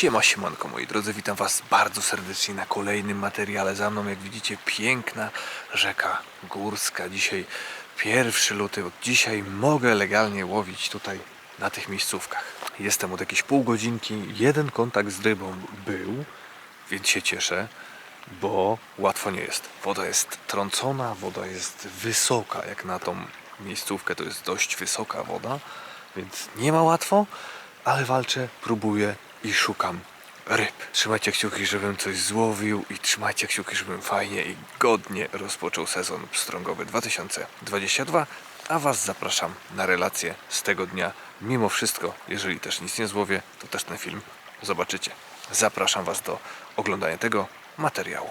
Siema, siemanko moi drodzy, witam was bardzo serdecznie na kolejnym materiale. Za mną, jak widzicie, piękna rzeka górska. Dzisiaj 1 luty, od dzisiaj mogę legalnie łowić tutaj na tych miejscówkach. Jestem od jakieś pół godzinki, jeden kontakt z rybą był, więc się cieszę, bo łatwo nie jest. Woda jest trącona, woda jest wysoka, jak na tą miejscówkę to jest dość wysoka woda, więc nie ma łatwo, ale walczę, próbuję i szukam ryb. Trzymajcie kciuki, żebym coś złowił i trzymajcie kciuki, żebym fajnie i godnie rozpoczął sezon pstrągowy 2022, a Was zapraszam na relacje z tego dnia. Mimo wszystko, jeżeli też nic nie złowię, to też ten film zobaczycie. Zapraszam Was do oglądania tego materiału.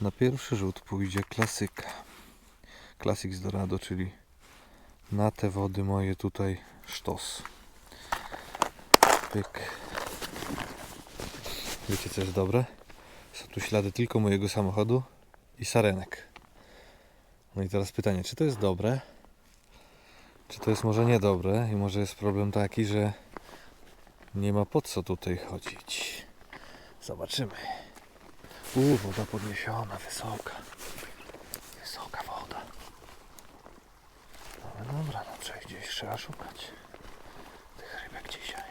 Na pierwszy rzut pójdzie klasyka. Classic z Dorado, czyli na te wody moje tutaj sztos. Pyk. Wiecie co jest dobre? Są tu ślady tylko mojego samochodu i sarenek. No i teraz pytanie, czy to jest dobre? Czy to jest może niedobre? I może jest problem taki, że nie ma po co tutaj chodzić. Zobaczymy. U, woda podniesiona. Wysoka woda. Ale dobra, no trzeba gdzieś trzeba szukać tych rybek dzisiaj.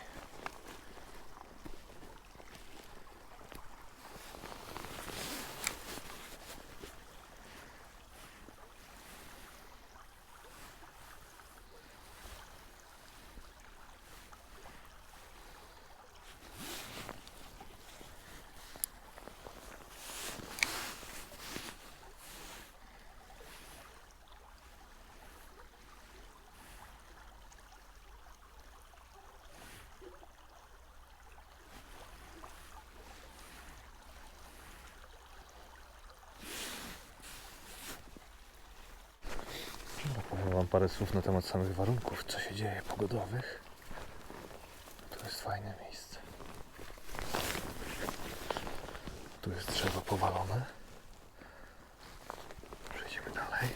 Dobra, powiem Wam parę słów na temat samych warunków, co się dzieje pogodowych. To jest fajne miejsce. Tu jest drzewo powalone. Przejdziemy dalej.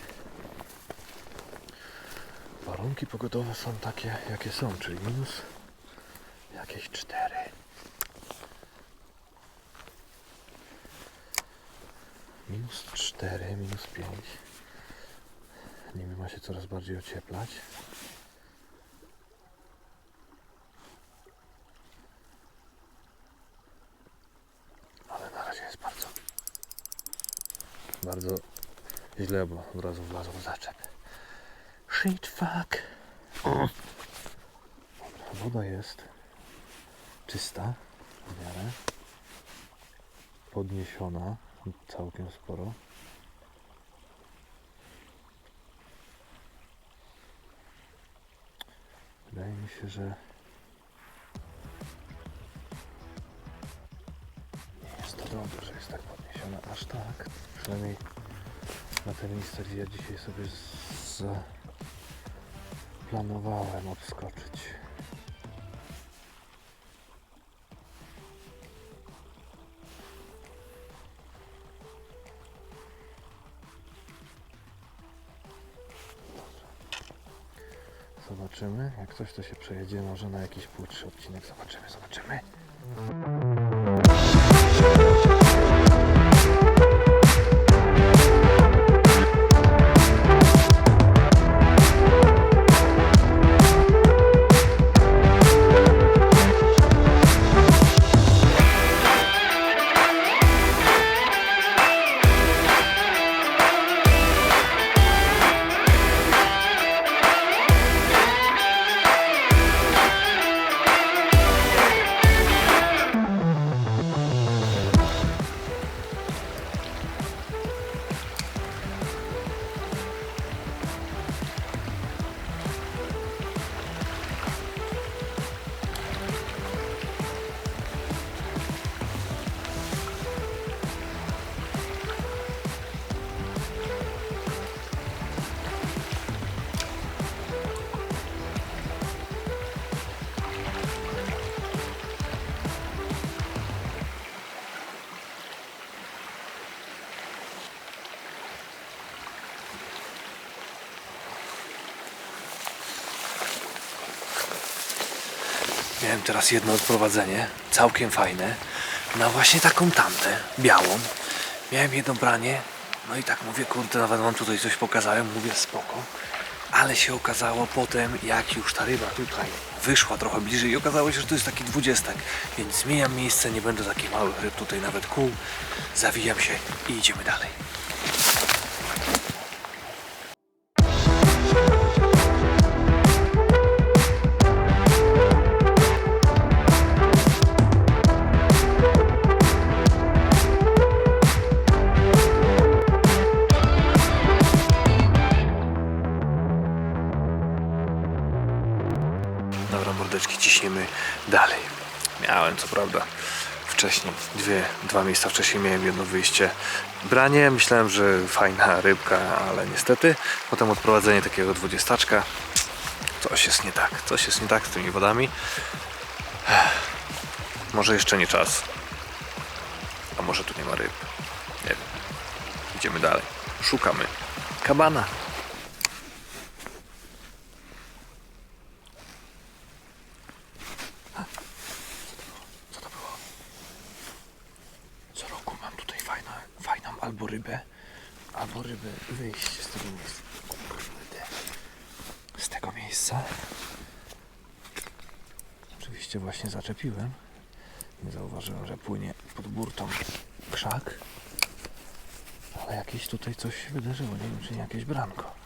Warunki pogodowe są takie, jakie są, czyli minus jakieś 4. Minus 4, minus 5. Niby ma się coraz bardziej ocieplać. Ale na razie jest bardzo, bardzo źle, bo od razu wlazł zaczep. Shit fuck. Dobra, woda jest czysta w miarę. Podniesiona całkiem sporo. Się, że nie jest to dobre, że jest tak podniesiona aż tak. Przynajmniej na te miejsce, gdzie ja dzisiaj sobie z... planowałem odskoczyć. Zobaczymy. Jak coś to się przejedzie, może na jakiś płótszy odcinek. Zobaczymy, zobaczymy. Miałem teraz jedno odprowadzenie, całkiem fajne, na właśnie taką tamtę, białą. Miałem jedno branie, no i tak mówię, kurde, nawet wam tutaj coś pokazałem, mówię spoko. Ale się okazało potem, jak już ta ryba tutaj wyszła trochę bliżej i okazało się, że to jest taki dwudziestek. Więc zmieniam miejsce, nie będę takich małych ryb tutaj nawet kół. Zawijam się i idziemy dalej. Miałem, co prawda, wcześniej, dwie, dwa miejsca wcześniej miałem jedno wyjście. Branie, myślałem, że fajna rybka, ale niestety potem odprowadzenie takiego dwudziestaczka. Coś jest nie tak, coś jest nie tak z tymi wodami. Może jeszcze nie czas. A może tu nie ma ryb. Nie wiem. Idziemy dalej. Szukamy kabana. Co to było? Co roku mam tutaj fajną, fajną albo rybę, rybę wyjść z tego miejsca. Z tego miejsca. Oczywiście właśnie zaczepiłem. Nie zauważyłem, że płynie pod burtą krzak. Ale jakieś tutaj coś się wydarzyło. Nie wiem, czy nie jakieś branko.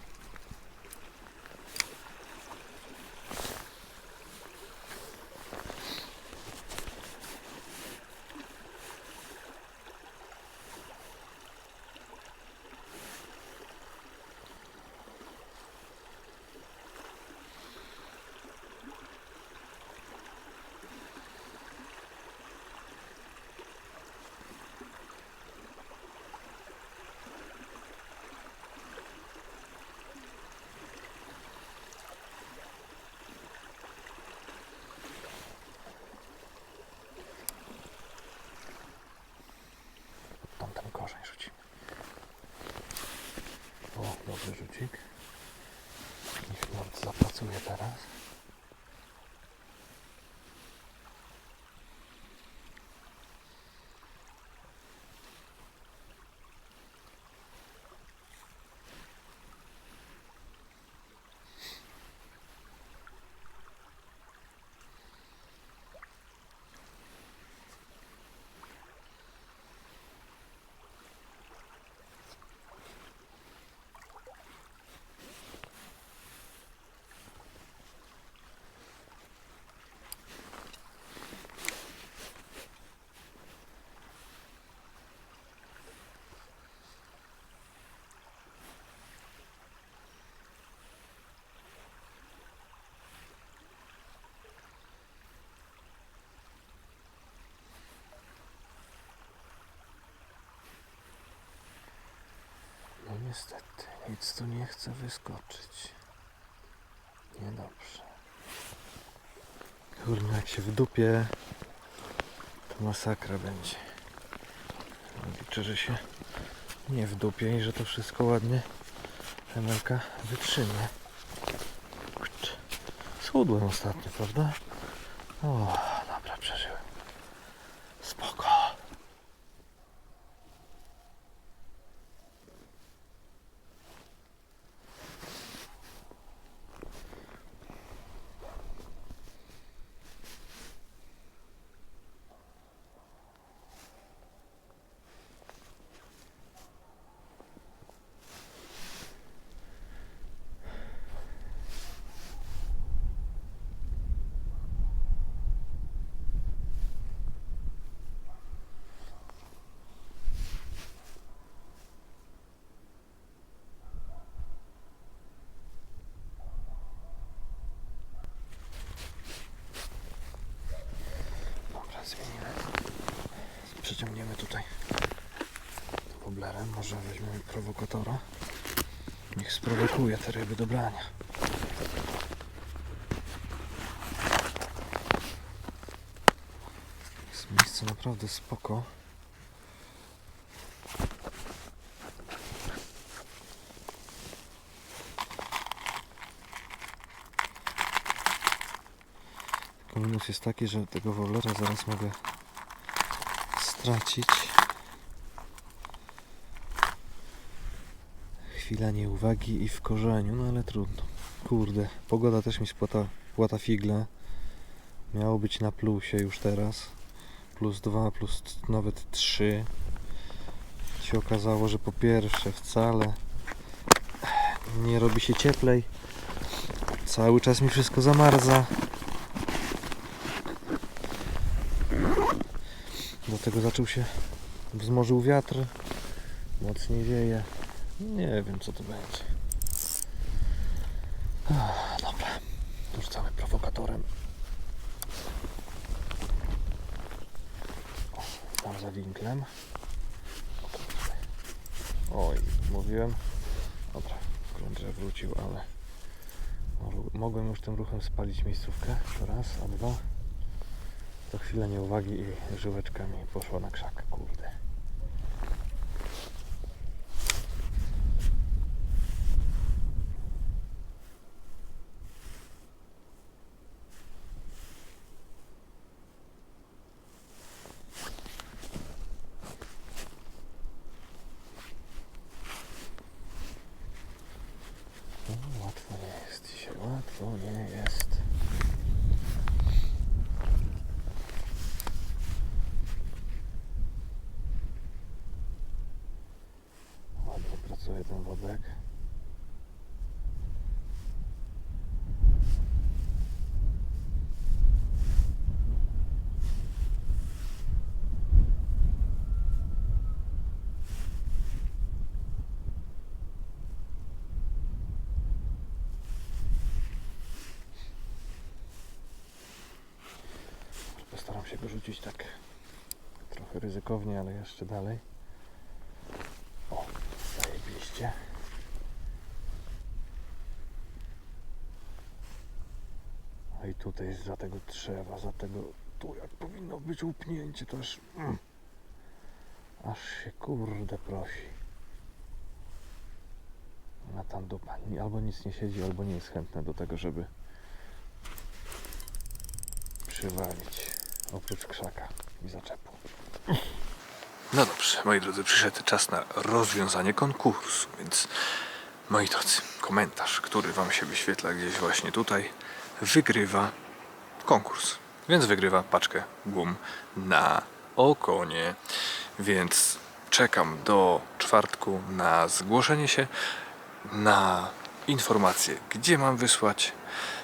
Niech Nord zapracuje teraz. No niestety, nic tu nie chce wyskoczyć. Niedobrze. Kurna, jak się wdupię, to masakra będzie. Liczę, że się nie wdupię i że to wszystko ładnie Emelka wytrzyma. Kurczę. Schudłem ostatnio, prawda dobra, przeżyłem. Spoko. Dobra, zmienimy. Przeciągniemy tutaj woblerem. Może weźmiemy prowokatora. Niech sprowokuje te ryby do brania. Jest miejsce naprawdę spoko. Tylko minus jest taki, że tego woblera zaraz mogę stracić. Chwila nieuwagi i w korzeniu, no ale trudno. Kurde, pogoda też mi spłata płata figle. Miało być na plusie już teraz. Plus 2, plus nawet 3. Się okazało, że po pierwsze wcale nie robi się cieplej. Cały czas mi wszystko zamarza. Do tego zaczął się wzmożył wiatr. Mocniej wieje. Nie wiem co to będzie. Dobra. Rzucamy prowokatorem. Tam za winklem. Oj, mówiłem. Dobra, że wrócił, ale mo- mogłem już tym ruchem spalić miejscówkę. To raz, a dwa. To chwilę nieuwagi i żyłeczka mi poszła na krzak, kurde. No, łatwo nie jest dzisiaj, łatwo nie jest. Pracuje ten wodek. Postaram się go rzucić tak trochę ryzykownie, ale jeszcze dalej. O, zajebiście. A i tutaj za tego drzewa, za tego tu jak powinno być upnięcie, to aż, mm, aż się kurde prosi. Na tam dupa. Albo nic nie siedzi, albo nie jest chętne do tego, żeby przywalić. Oprócz krzaka i zaczepu. No dobrze, moi drodzy, przyszedł czas na rozwiązanie konkursu, więc moi drodzy, komentarz, który Wam się wyświetla gdzieś właśnie tutaj, wygrywa konkurs. Więc wygrywa paczkę gum na okonie. Więc czekam do czwartku na zgłoszenie się, na informację, gdzie mam wysłać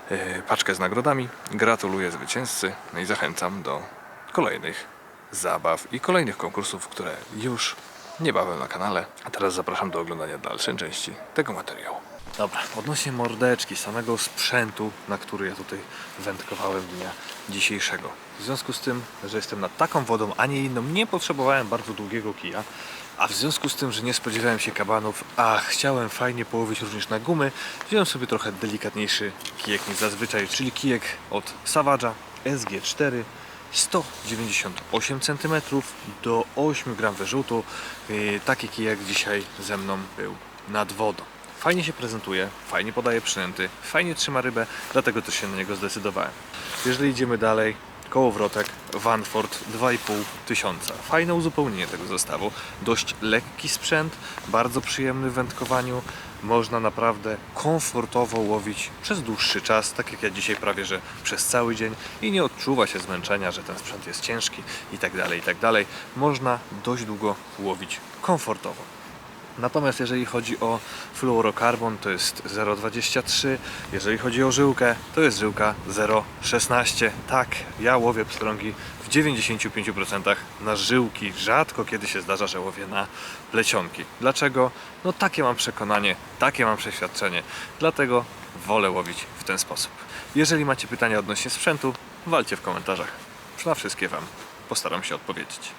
e, paczkę z nagrodami. Gratuluję zwycięzcy no i zachęcam do kolejnych zabaw i kolejnych konkursów, które już niebawem na kanale. A teraz zapraszam do oglądania dalszej części tego materiału. Dobra, odnośnie mordeczki, samego sprzętu, na który ja tutaj wędkowałem dnia dzisiejszego. W związku z tym, że jestem nad taką wodą, a nie inną, nie potrzebowałem bardzo długiego kija. A w związku z tym, że nie spodziewałem się kabanów, a chciałem fajnie połowić również na gumy, wziąłem sobie trochę delikatniejszy kijek niż zazwyczaj, czyli kijek od Savage'a SG4 198 cm do 8 gram wyrzutu. Yy, Taki kijek dzisiaj ze mną był nad wodą. Fajnie się prezentuje, fajnie podaje przynęty, fajnie trzyma rybę, dlatego też się na niego zdecydowałem. Jeżeli idziemy dalej, kołowrotek Vanford 2,5 tysiąca. Fajne uzupełnienie tego zestawu. Dość lekki sprzęt, bardzo przyjemny w wędkowaniu. Można naprawdę komfortowo łowić przez dłuższy czas, tak jak ja dzisiaj prawie, że przez cały dzień i nie odczuwa się zmęczenia, że ten sprzęt jest ciężki i tak dalej, i tak dalej. Można dość długo łowić komfortowo. Natomiast jeżeli chodzi o fluorokarbon, to jest 0,23. Jeżeli chodzi o żyłkę, to jest żyłka 0,16. Tak, ja łowię pstrągi w 95% na żyłki. Rzadko kiedy się zdarza, że łowię na plecionki. Dlaczego? No takie mam przekonanie, takie mam przeświadczenie. Dlatego wolę łowić w ten sposób. Jeżeli macie pytania odnośnie sprzętu, walcie w komentarzach. Na wszystkie Wam postaram się odpowiedzieć.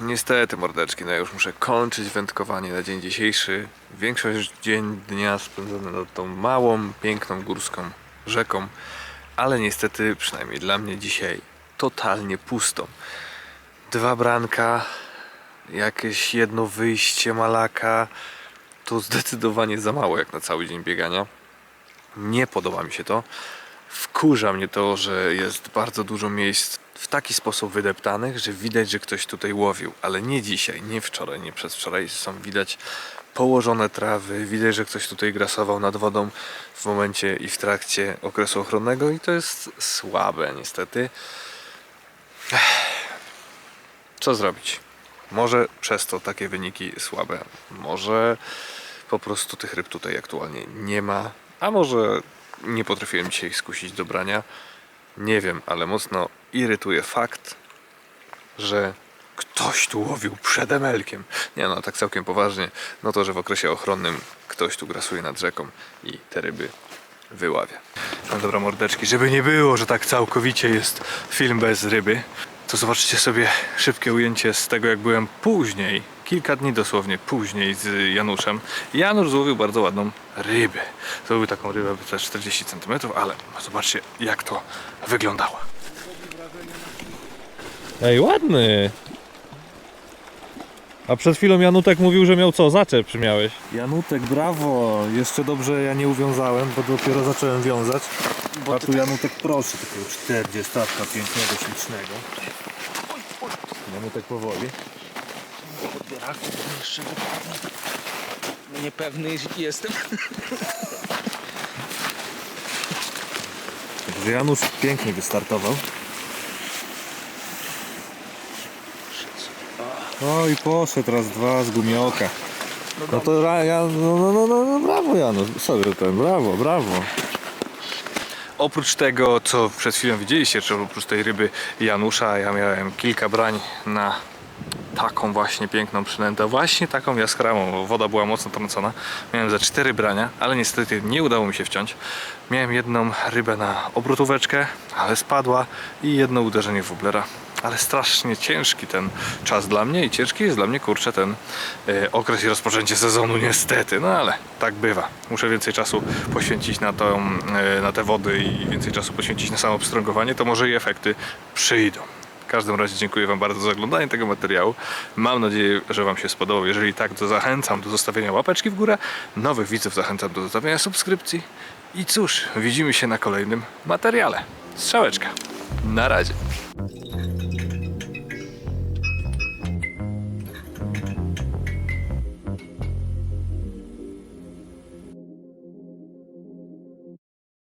Niestety, mordeczki, no już muszę kończyć wędkowanie na dzień dzisiejszy. Większość dzień dnia spędzony nad tą małą, piękną górską rzeką, ale niestety, przynajmniej dla mnie dzisiaj, totalnie pustą. Dwa branka, jakieś jedno wyjście malaka, to zdecydowanie za mało jak na cały dzień biegania. Nie podoba mi się to. Wkurza mnie to, że jest bardzo dużo miejsc w taki sposób wydeptanych, że widać, że ktoś tutaj łowił, ale nie dzisiaj, nie wczoraj, nie przedwczoraj. Są widać położone trawy, widać, że ktoś tutaj grasował nad wodą w momencie i w trakcie okresu ochronnego i to jest słabe niestety. Co zrobić? Może przez to takie wyniki słabe, może po prostu tych ryb tutaj aktualnie nie ma, a może nie potrafiłem dzisiaj skusić do brania. Nie wiem, ale mocno irytuje fakt, że ktoś tu łowił przed emelkiem. Nie no, tak całkiem poważnie, no to, że w okresie ochronnym ktoś tu grasuje nad rzeką i te ryby wyławia. No dobra mordeczki, żeby nie było, że tak całkowicie jest film bez ryby, to zobaczcie sobie szybkie ujęcie z tego, jak byłem później, kilka dni dosłownie później z Januszem. Janusz złowił bardzo ładną rybę. Złowił taką rybę za 40 cm, ale zobaczcie, jak to wyglądało. Ej, ładny! A przed chwilą Janutek mówił, że miał co? Zaczep miałeś. Janutek, brawo! Jeszcze dobrze ja nie uwiązałem, bo dopiero zacząłem wiązać. A tu Janutek proszę, takiego 40 pięknego, ślicznego. Janutek powoli. jeszcze. Niepewny jestem. Także Janusz pięknie wystartował. O i poszedł raz dwa z gumioka. No to ra- ja, no, no, no, no, no brawo Janusz, sorry ten, brawo, brawo. Oprócz tego, co przed chwilą widzieliście, czy oprócz tej ryby Janusza, ja miałem kilka brań na taką właśnie piękną przynętę, właśnie taką jaskrawą, bo woda była mocno trącona. Miałem za cztery brania, ale niestety nie udało mi się wciąć. Miałem jedną rybę na obrotóweczkę, ale spadła i jedno uderzenie w woblera. Ale strasznie ciężki ten czas dla mnie i ciężki jest dla mnie, kurczę, ten e, okres i rozpoczęcie sezonu niestety. No ale tak bywa. Muszę więcej czasu poświęcić na, tą, e, na te wody i więcej czasu poświęcić na samo pstrągowanie, to może i efekty przyjdą. W każdym razie dziękuję Wam bardzo za oglądanie tego materiału. Mam nadzieję, że Wam się spodobał. Jeżeli tak, to zachęcam do zostawienia łapeczki w górę. Nowych widzów zachęcam do zostawienia subskrypcji. I cóż, widzimy się na kolejnym materiale. Strzałeczka. Na razie.